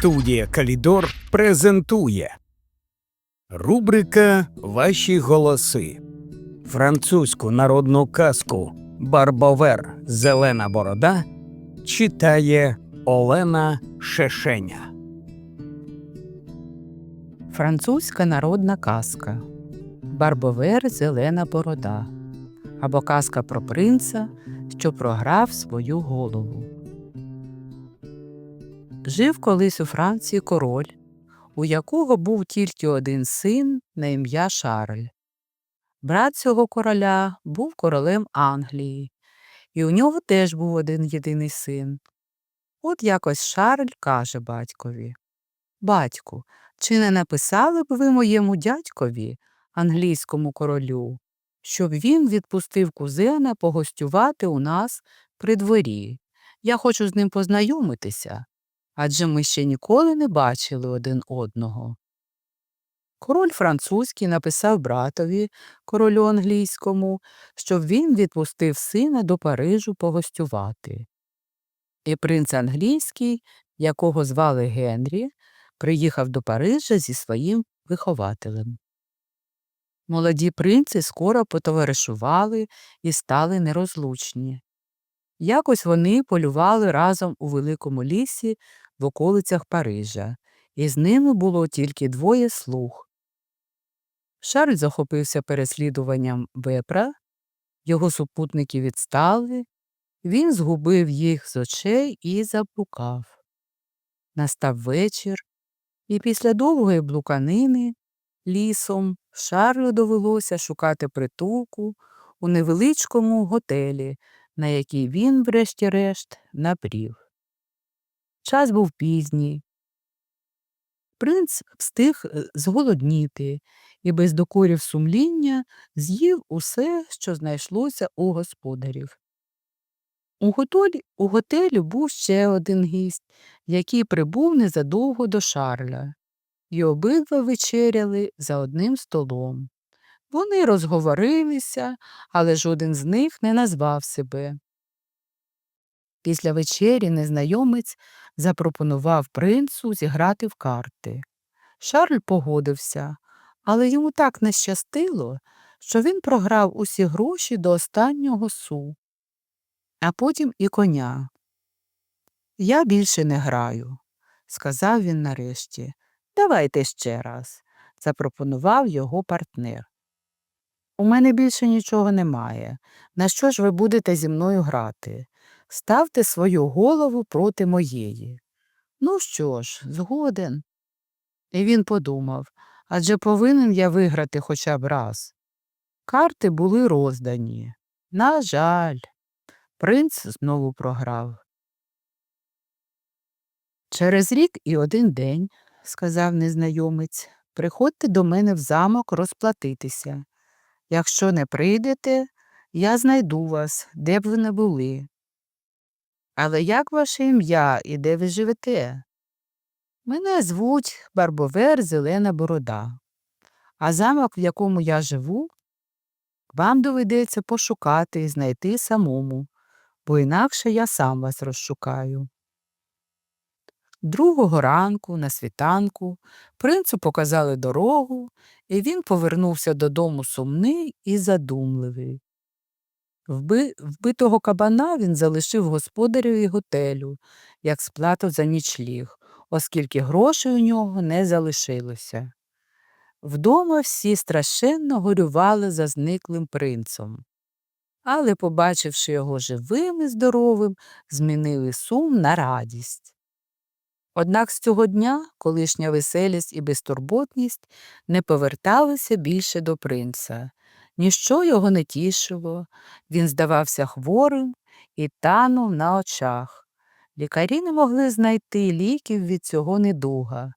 Студія Калідор презентує Рубрика Ваші голоси. Французьку народну казку Барбовер Зелена Борода читає Олена Шешеня. Французька народна казка Барбовер Зелена борода або казка про принца, що програв свою голову. Жив колись у Франції король, у якого був тільки один син на ім'я Шарль. Брат цього короля був королем Англії, і у нього теж був один єдиний син. От якось Шарль каже батькові Батьку, чи не написали б ви моєму дядькові, англійському королю, щоб він відпустив кузена погостювати у нас при дворі? Я хочу з ним познайомитися, адже ми ще ніколи не бачили один одного. Король французький написав братові, королю англійському, щоб він відпустив сина до Парижу погостювати. І принц англійський, якого звали Генрі, приїхав до Парижа зі своїм вихователем. Молоді принци скоро потоваришували і стали нерозлучні. Якось вони полювали разом у великому лісі в околицях Парижа, і з ними було тільки двоє слуг. Шарль захопився переслідуванням вепра, його супутники відстали, він згубив їх з очей і заблукав. Настав вечір, і після довгої блуканини лісом Шарлю довелося шукати притулку у невеличкому готелі, на який він, врешті-решт, напрів. Час був пізній. Принц встиг е, зголодніти і без докорів сумління з'їв усе, що знайшлося у господарів. У готелі, у готелі був ще один гість, який прибув незадовго до Шарля, і обидва вечеряли за одним столом. Вони розговорилися, але жоден з них не назвав себе. Після вечері незнайомець запропонував принцу зіграти в карти. Шарль погодився, але йому так не щастило, що він програв усі гроші до останнього су, а потім і коня. Я більше не граю, сказав він нарешті. Давайте ще раз, запропонував його партнер. У мене більше нічого немає. На що ж ви будете зі мною грати? Ставте свою голову проти моєї. Ну що ж, згоден. І він подумав адже повинен я виграти хоча б раз. Карти були роздані. На жаль, принц знову програв. Через рік і один день, сказав незнайомець, приходьте до мене в замок розплатитися. Якщо не прийдете, я знайду вас, де б ви не були. Але як ваше ім'я і де ви живете? Мене звуть Барбовер Зелена Борода, а замок, в якому я живу, вам доведеться пошукати і знайти самому, бо інакше я сам вас розшукаю. Другого ранку, на світанку, принцу показали дорогу, і він повернувся додому сумний і задумливий. Вби... Вбитого кабана він залишив господареві готелю, як сплату за нічліг, оскільки грошей у нього не залишилося. Вдома всі страшенно горювали за зниклим принцем. Але, побачивши його живим і здоровим, змінили сум на радість. Однак з цього дня колишня веселість і безтурботність не поверталися більше до принца. Ніщо його не тішило, він здавався хворим і танув на очах. Лікарі не могли знайти ліків від цього недуга.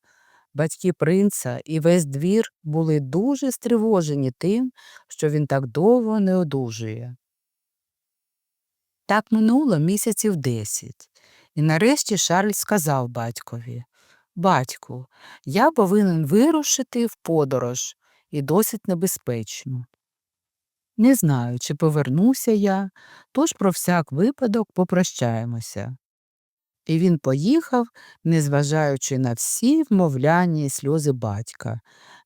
Батьки принца і весь двір були дуже стривожені тим, що він так довго не одужує. Так минуло місяців десять, і нарешті Шарль сказав батькові Батьку, я повинен вирушити в подорож і досить небезпечну. Не знаю, чи повернуся я, тож про всяк випадок попрощаємося. І він поїхав, незважаючи на всі вмовляння і сльози батька,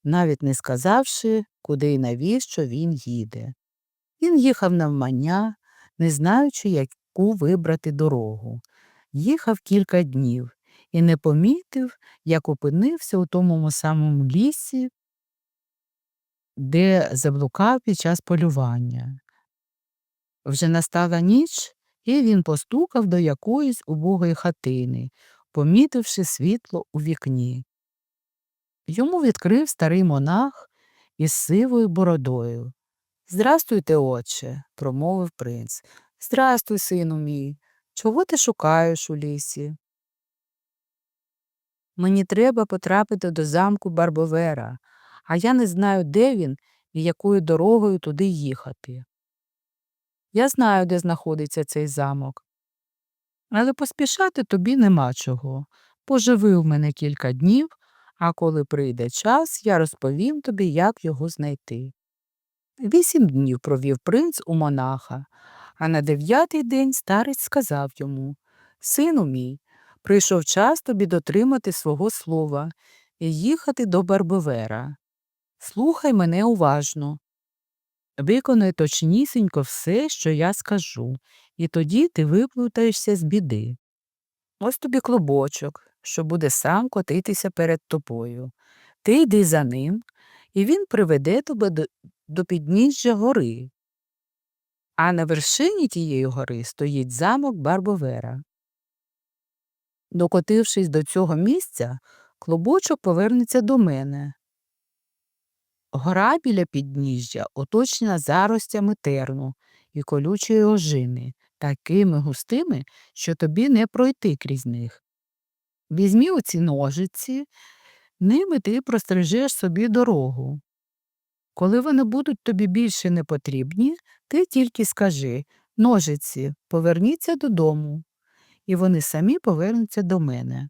навіть не сказавши, куди і навіщо він їде. Він їхав навмання, не знаючи, яку вибрати дорогу. Їхав кілька днів і не помітив, як опинився у тому самому лісі, де заблукав під час полювання. Вже настала ніч, і він постукав до якоїсь убогої хатини, помітивши світло у вікні. Йому відкрив старий монах із сивою бородою. Здрастуйте, отче, промовив принц. Здрастуй, сину мій. Чого ти шукаєш у лісі? Мені треба потрапити до замку Барбовера, а я не знаю, де він і якою дорогою туди їхати. Я знаю, де знаходиться цей замок. Але поспішати тобі нема чого. Поживи у мене кілька днів, а коли прийде час, я розповім тобі, як його знайти. Вісім днів провів принц у монаха, а на дев'ятий день старець сказав йому Сину мій, прийшов час тобі дотримати свого слова і їхати до Барбовера. Слухай мене уважно. Виконай точнісінько все, що я скажу, і тоді ти виплутаєшся з біди. Ось тобі клубочок, що буде сам котитися перед тобою. Ти йди за ним, і він приведе тебе до, до підніжжя гори. А на вершині тієї гори стоїть замок Барбовера. Докотившись до цього місця, клубочок повернеться до мене. Гора біля підніжжя оточена заростями терну і колючої ожини, такими густими, що тобі не пройти крізь них. Візьмі оці ножиці, ними ти прострижеш собі дорогу. Коли вони будуть тобі більше не потрібні, ти тільки скажи ножиці, поверніться додому, і вони самі повернуться до мене.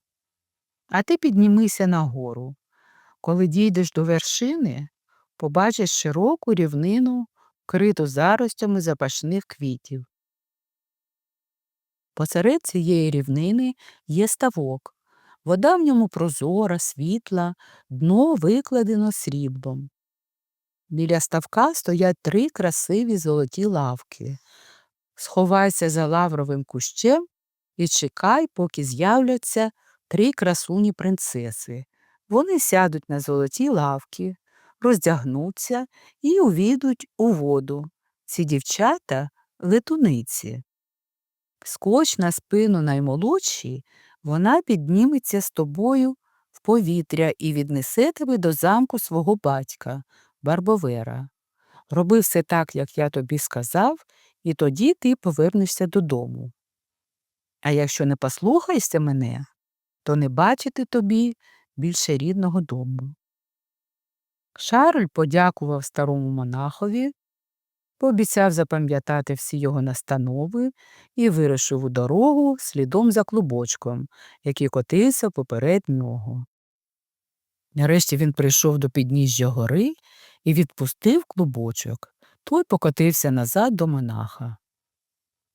А ти піднімися нагору. Коли дійдеш до вершини, побачиш широку рівнину, криту заростями запашних квітів. Посеред цієї рівнини є ставок. Вода в ньому прозора, світла, дно викладено сріблом. Біля ставка стоять три красиві золоті лавки. Сховайся за лавровим кущем і чекай, поки з'являться три красуні принцеси. Вони сядуть на золоті лавки, роздягнуться і увійдуть у воду. Ці дівчата летуниці. Скоч на спину наймолодшій, вона підніметься з тобою в повітря і віднесе тебе до замку свого батька, Барбовера. Роби все так, як я тобі сказав, і тоді ти повернешся додому. А якщо не послухаєшся мене, то не бачити тобі більше рідного дому. Шарль подякував старому монахові, пообіцяв запам'ятати всі його настанови і вирушив у дорогу слідом за клубочком, який котився поперед нього. Нарешті він прийшов до підніжжя гори і відпустив клубочок. Той покотився назад до монаха.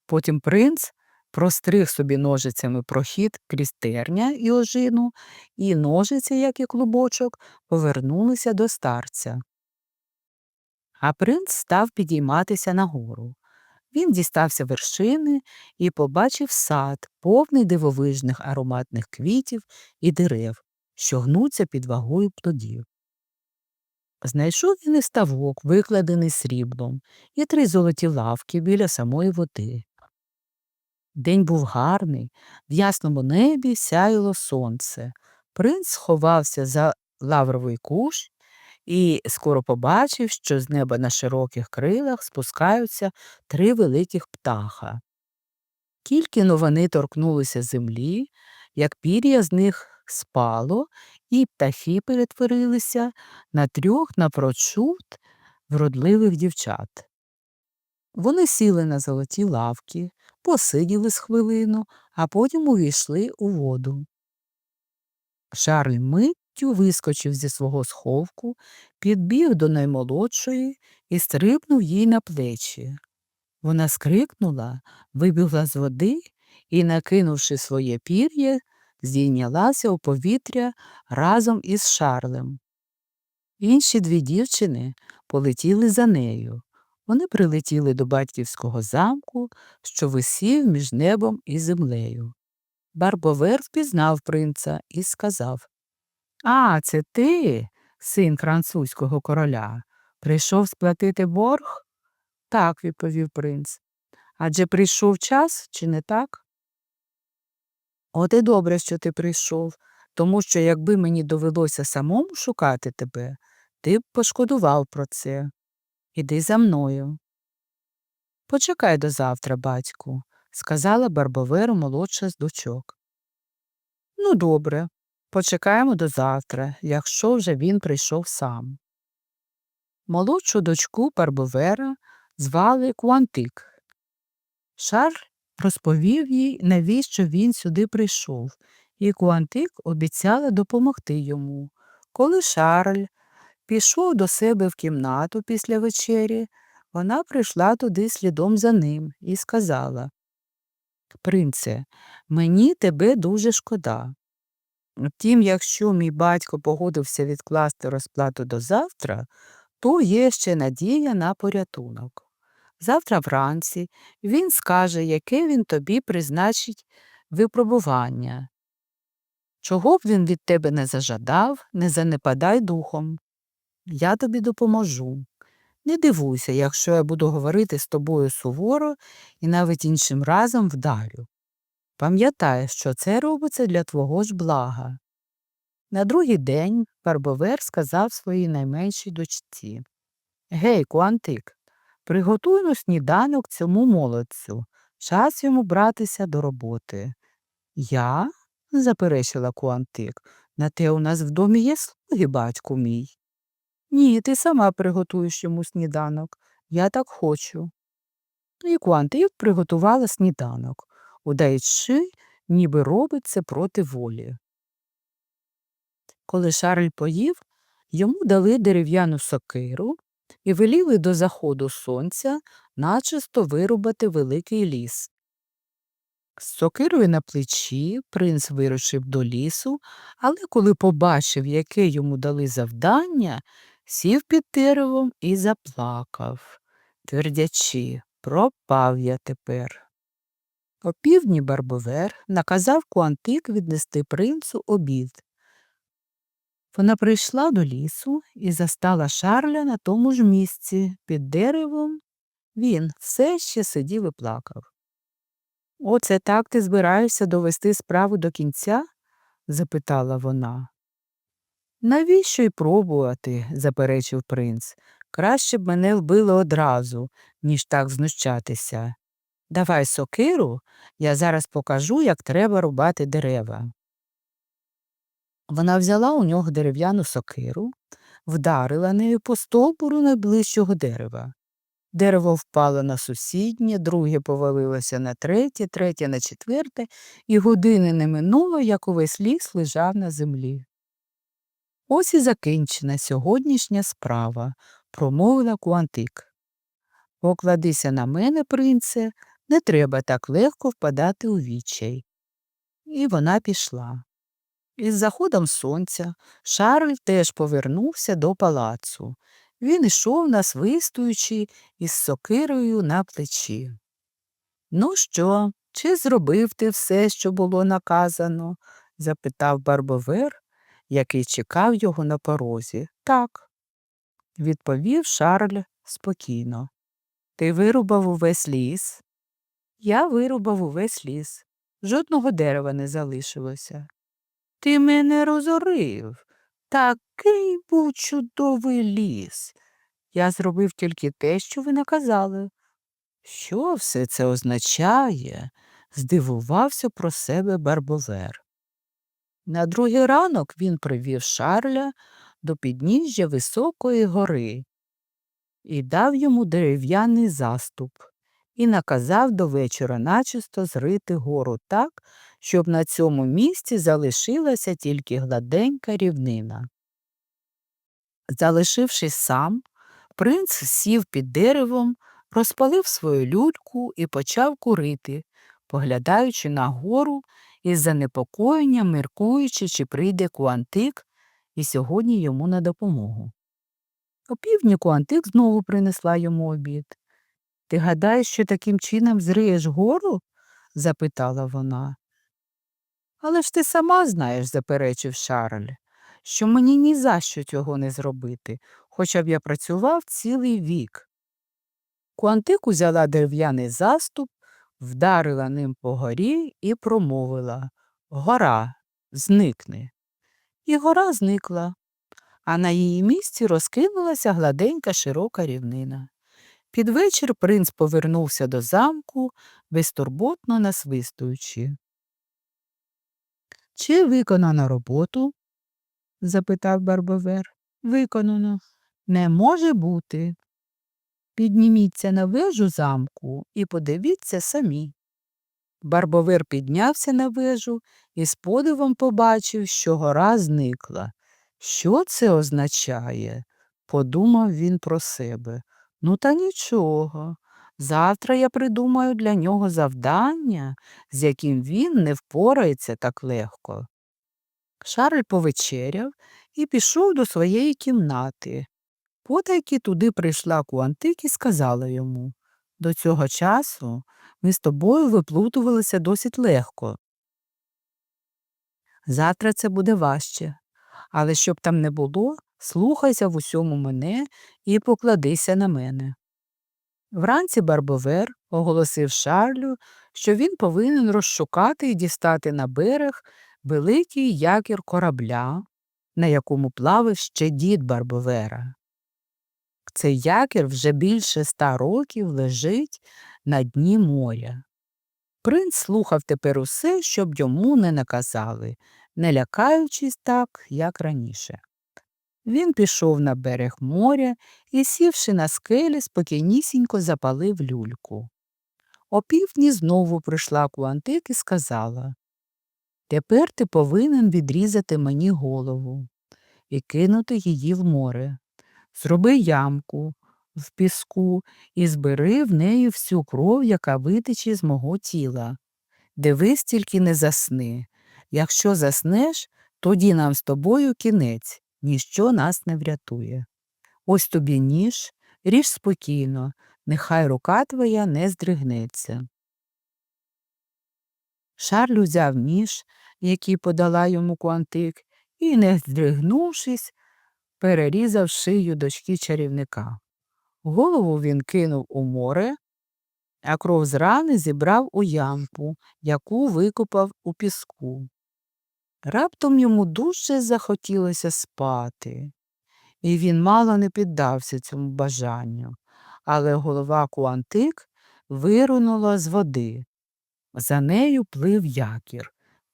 Потім принц простриг собі ножицями прохід крізь терня і ожину, і ножиці, як і клубочок, повернулися до старця. А принц став підійматися нагору. Він дістався вершини і побачив сад, повний дивовижних ароматних квітів і дерев, що гнуться під вагою плодів. Знайшов він і ставок, викладений сріблом, і три золоті лавки біля самої води. День був гарний, в ясному небі сяяло сонце. Принц сховався за лавровий кущ і скоро побачив, що з неба на широких крилах спускаються три великих птаха. Тільки но вони торкнулися землі, як пір'я з них спало, і птахи перетворилися на трьох напрочуд вродливих дівчат. Вони сіли на золоті лавки, посиділи з хвилину, а потім увійшли у воду. Шарль миттю вискочив зі свого сховку, підбіг до наймолодшої і стрибнув їй на плечі. Вона скрикнула, вибігла з води і, накинувши своє пір'я, здійнялася у повітря разом із Шарлем. Інші дві дівчини полетіли за нею. Вони прилетіли до батьківського замку, що висів між небом і землею. Барбовер впізнав принца і сказав А, це ти, син французького короля, прийшов сплатити борг? Так, відповів принц. Адже прийшов час, чи не так? От і добре, що ти прийшов, тому що якби мені довелося самому шукати тебе, ти б пошкодував про це. Іди за мною. Почекай до завтра, батьку, сказала Барбоверу молодша з дочок. Ну, добре, почекаємо до завтра, якщо вже він прийшов сам. Молодшу дочку Барбовера звали Куантик. Шарль розповів їй, навіщо він сюди прийшов, і Куантик обіцяла допомогти йому. Коли Шарль пішов до себе в кімнату після вечері, вона прийшла туди слідом за ним і сказала Принце, мені тебе дуже шкода. Втім, якщо мій батько погодився відкласти розплату до завтра, то є ще надія на порятунок. Завтра вранці він скаже, яке він тобі призначить випробування. Чого б він від тебе не зажадав, не занепадай духом. Я тобі допоможу. Не дивуйся, якщо я буду говорити з тобою суворо і навіть іншим разом вдарю. Пам'ятай, що це робиться для твого ж блага. На другий день Барбовер сказав своїй найменшій дочці Гей, Куантик, приготуймо сніданок цьому молодцю. Час йому братися до роботи. Я? заперечила Куантик. На те у нас в домі є слуги, батьку мій. Ні, ти сама приготуєш йому сніданок. Я так хочу. І Куантик приготувала сніданок, удаючи, ніби робить це проти волі. Коли Шарль поїв, йому дали дерев'яну сокиру і веліли до заходу сонця начисто вирубати великий ліс. З сокирою на плечі принц вирушив до лісу, але коли побачив, яке йому дали завдання, сів під деревом і заплакав, твердячи, пропав я тепер. О півдні Барбовер наказав Куантик віднести принцу обід. Вона прийшла до лісу і застала Шарля на тому ж місці, під деревом. Він все ще сидів і плакав. Оце так ти збираєшся довести справу до кінця? запитала вона. Навіщо й пробувати? заперечив принц. Краще б мене вбили одразу, ніж так знущатися. Давай сокиру, я зараз покажу, як треба рубати дерева. Вона взяла у нього дерев'яну сокиру, вдарила нею по стовбуру найближчого дерева. Дерево впало на сусіднє, друге повалилося на третє, третє на четверте, і години не минуло, як увесь ліс лежав на землі. Ось і закінчена сьогоднішня справа, промовила Куантик. Покладися на мене, принце, не треба так легко впадати у відчай. І вона пішла. Із заходом сонця Шарль теж повернувся до палацу. Він ішов, насвистуючи із сокирою на плечі. Ну що, чи зробив ти все, що було наказано? запитав Барбовер, який чекав його на порозі. Так, відповів Шарль спокійно. Ти вирубав увесь ліс? Я вирубав увесь ліс. Жодного дерева не залишилося. Ти мене розорив. Такий був чудовий ліс. Я зробив тільки те, що ви наказали. Що все це означає? здивувався про себе Барбовер. На другий ранок він привів Шарля до підніжжя високої гори і дав йому дерев'яний заступ і наказав до вечора начисто зрити гору так, щоб на цьому місці залишилася тільки гладенька рівнина. Залишившись сам, принц сів під деревом, розпалив свою люльку і почав курити, поглядаючи нагору із занепокоєнням міркуючи, чи прийде Куантик і сьогодні йому на допомогу. О півдні Куантик знову принесла йому обід. Ти гадаєш, що таким чином зриєш гору? запитала вона. Але ж ти сама знаєш, заперечив Шарль, що мені ні за що цього не зробити, хоча б я працював цілий вік. Куантик узяла дерев'яний заступ, вдарила ним по горі і промовила Гора, зникни. І гора зникла, а на її місці розкинулася гладенька широка рівнина. Під вечір принц повернувся до замку, безтурботно насвистуючи. Чи виконано роботу? запитав Барбовер. Виконано. Не може бути. Підніміться на вежу замку і подивіться самі. Барбовер піднявся на вежу і з подивом побачив, що гора зникла. Що це означає? подумав він про себе. Ну, та нічого. Завтра я придумаю для нього завдання, з яким він не впорається так легко. Шарль повечеряв і пішов до своєї кімнати. Потайки туди прийшла Куантик і сказала йому До цього часу ми з тобою виплутувалися досить легко. Завтра це буде важче, але щоб там не було, слухайся в усьому мене і покладися на мене. Вранці Барбовер оголосив Шарлю, що він повинен розшукати і дістати на берег великий якір корабля, на якому плавав ще дід Барбовера. Цей якір вже більше ста років лежить на дні моря. Принц слухав тепер усе, щоб йому не наказали, не лякаючись так, як раніше. Він пішов на берег моря і, сівши на скелі, спокійнісінько запалив люльку. О півдні знову прийшла Куантик і сказала Тепер ти повинен відрізати мені голову і кинути її в море. Зроби ямку в піску і збери в неї всю кров, яка витече з мого тіла. Дивись, тільки не засни. Якщо заснеш, тоді нам з тобою кінець, ніщо нас не врятує. Ось тобі ніж, ріж спокійно, нехай рука твоя не здригнеться. Шарль узяв ніж, який подала йому Куантик, і, не здригнувшись, перерізав шию дочки чарівника. Голову він кинув у море, а кров з рани зібрав у ямку, яку викопав у піску. Раптом йому дуже захотілося спати, і він мало не піддався цьому бажанню, але голова Куантик вирунула з води. За нею плив якір.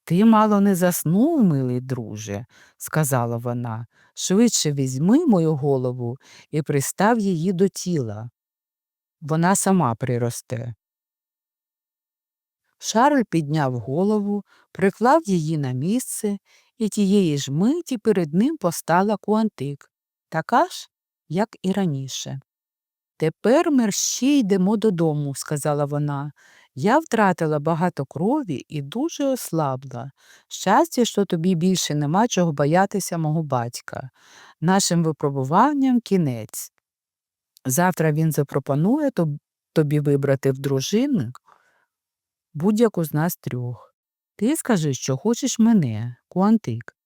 Ти мало не заснув, милий друже, сказала вона. Швидше візьми мою голову і пристав її до тіла. Вона сама приросте. Шарль підняв голову, приклав її на місце, і тієї ж миті перед ним постала Куантик, така ж, як і раніше. Тепер мерщій йдемо додому, сказала вона. Я втратила багато крові і дуже ослабла. Щастя, що тобі більше нема чого боятися мого батька. Нашим випробуванням кінець. Завтра він запропонує тобі вибрати в дружини будь-яку з нас трьох. Ти скажи, що хочеш мене, Куантик.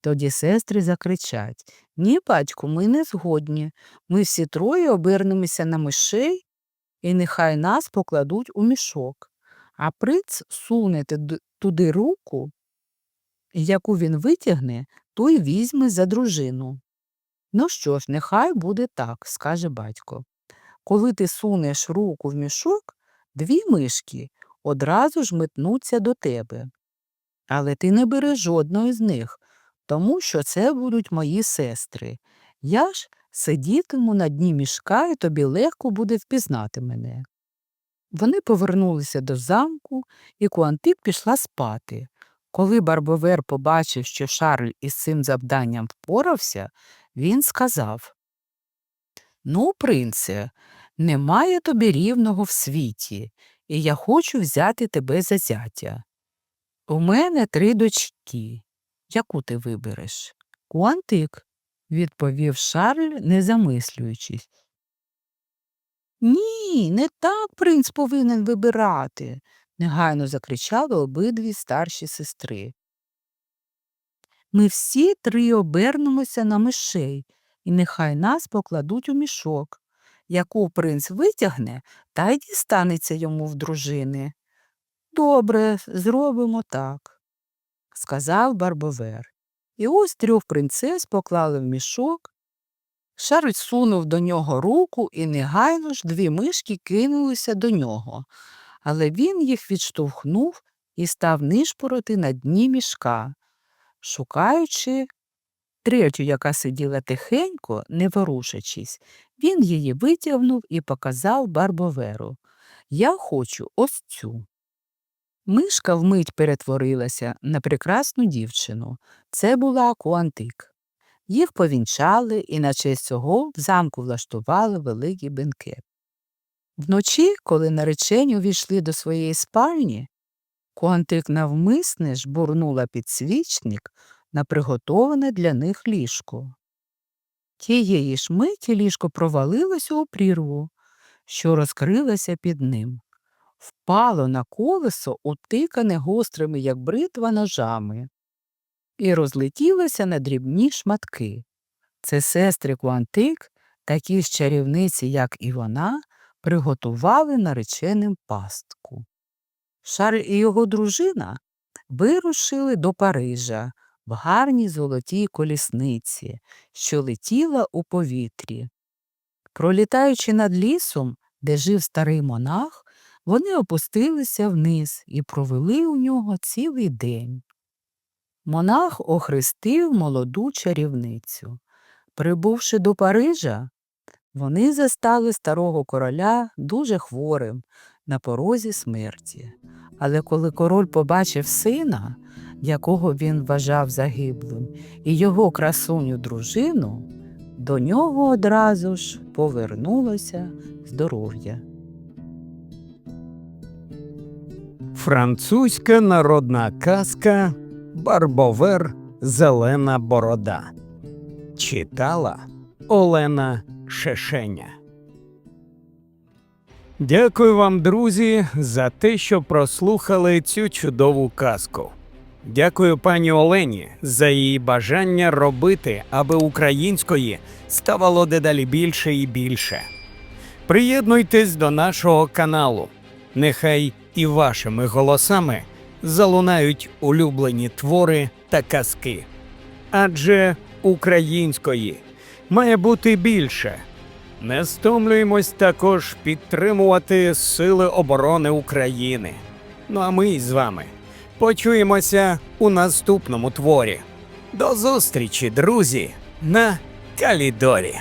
Тоді сестри закричать Ні, батьку, ми не згодні. Ми всі троє обернемося на мишей, і нехай нас покладуть у мішок. А принц суне туди руку, яку він витягне, той візьме за дружину. Ну що ж, нехай буде так, скаже батько. Коли ти сунеш руку в мішок, дві мишки одразу ж метнуться до тебе. Але ти не бери жодної з них, тому що це будуть мої сестри. Я ж сидітиму на дні мішка, і тобі легко буде впізнати мене. Вони повернулися до замку, і Куантик пішла спати. Коли Барбовер побачив, що Шарль із цим завданням впорався, він сказав Ну, принце, немає тобі рівного в світі. і я хочу взяти тебе за зятя. У мене три дочки. Яку ти вибереш? Куантик, відповів Шарль, не замислюючись. Ні, не так принц повинен вибирати, негайно закричали обидві старші сестри. Ми всі три обернемося на мишей, і нехай нас покладуть у мішок. Яку принц витягне, та й дістанеться йому в дружини. Добре, зробимо так, сказав Барбовер. І ось трьох принцес поклали в мішок. Шарль сунув до нього руку, і негайно ж дві мишки кинулися до нього, але він їх відштовхнув і став нишпороти на дні мішка, шукаючи третю, яка сиділа тихенько, не ворушачись, він її витягнув і показав Барбоверу. Я хочу ось цю. Мишка вмить перетворилася на прекрасну дівчину. Це була Куантик. Їх повінчали і на честь цього в замку влаштували великий бенкет. Вночі, коли наречені увійшли до своєї спальні, Куантик навмисне жбурнула підсвічник на приготоване для них ліжко. Тієї ж миті ліжко провалилося у прірву, що розкрилася під ним, впало на колесо, утикане гострими, як бритва, ножами, і розлетілося на дрібні шматки. Це сестри Куантик, такі ж чарівниці, як і вона, приготували нареченим пастку. Шарль і його дружина вирушили до Парижа в гарній золотій колісниці, що летіла у повітрі. Пролітаючи над лісом, де жив старий монах, вони опустилися вниз і провели у нього цілий день. Монах охрестив молоду чарівницю. Прибувши до Парижа, вони застали старого короля дуже хворим на порозі смерті. Але коли король побачив сина, якого він вважав загиблим, і його красуню дружину, до нього одразу ж повернулося здоров'я. Французька народна казка Барбовер Зелена борода. Читала Олена Шешеня. Дякую вам, друзі, за те, що прослухали цю чудову казку. Дякую пані Олені за її бажання робити, аби української ставало дедалі більше і більше. Приєднуйтесь до нашого каналу. Нехай і вашими голосами залунають улюблені твори та казки. Адже української має бути більше. Не стомлюємось також підтримувати Сили оборони України. Ну а ми з вами почуємося у наступному творі. До зустрічі, друзі, на Калідорі.